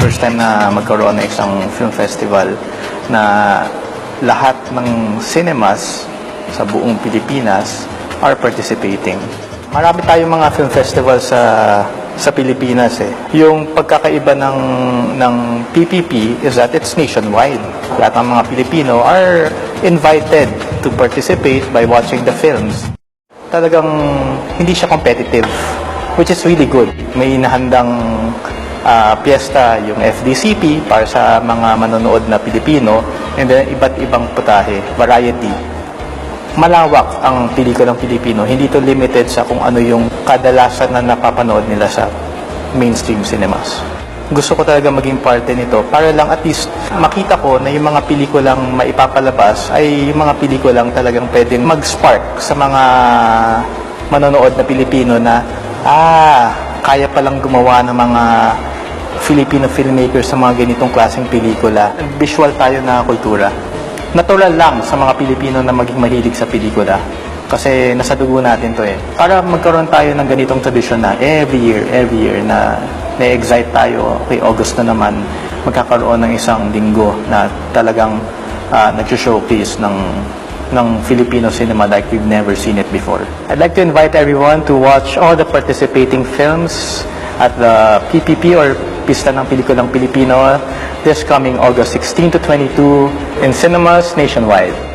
first time na magkaroon ng isang film festival na lahat ng cinemas sa buong Pilipinas are participating. Marami tayong mga film festival sa sa Pilipinas eh. Yung pagkakaiba ng ng PPP is that it's nationwide. Lahat ng mga Pilipino are invited to participate by watching the films. Talagang hindi siya competitive, which is really good. May nahandang ah, piyesta yung FDCP para sa mga manonood na Pilipino and then iba't ibang putahe, variety malawak ang pelikulang Pilipino. Hindi to limited sa kung ano yung kadalasan na napapanood nila sa mainstream cinemas. Gusto ko talaga maging parte nito para lang at least makita ko na yung mga pelikulang maipapalabas ay yung mga pelikulang talagang pwedeng mag-spark sa mga manonood na Pilipino na ah, kaya palang gumawa ng mga Filipino filmmakers sa mga ganitong klaseng pelikula. Visual tayo na kultura natural lang sa mga Pilipino na maging mahilig sa pelikula. Kasi nasa dugo natin to eh. Para magkaroon tayo ng ganitong tradisyon na every year, every year na na-excite tayo. Okay, August na naman, magkakaroon ng isang linggo na talagang uh, nag-showcase ng ng Filipino cinema like we've never seen it before. I'd like to invite everyone to watch all the participating films at the PPP or Pista ng Pelikulang Pilipino this coming August 16 to 22 in cinemas nationwide.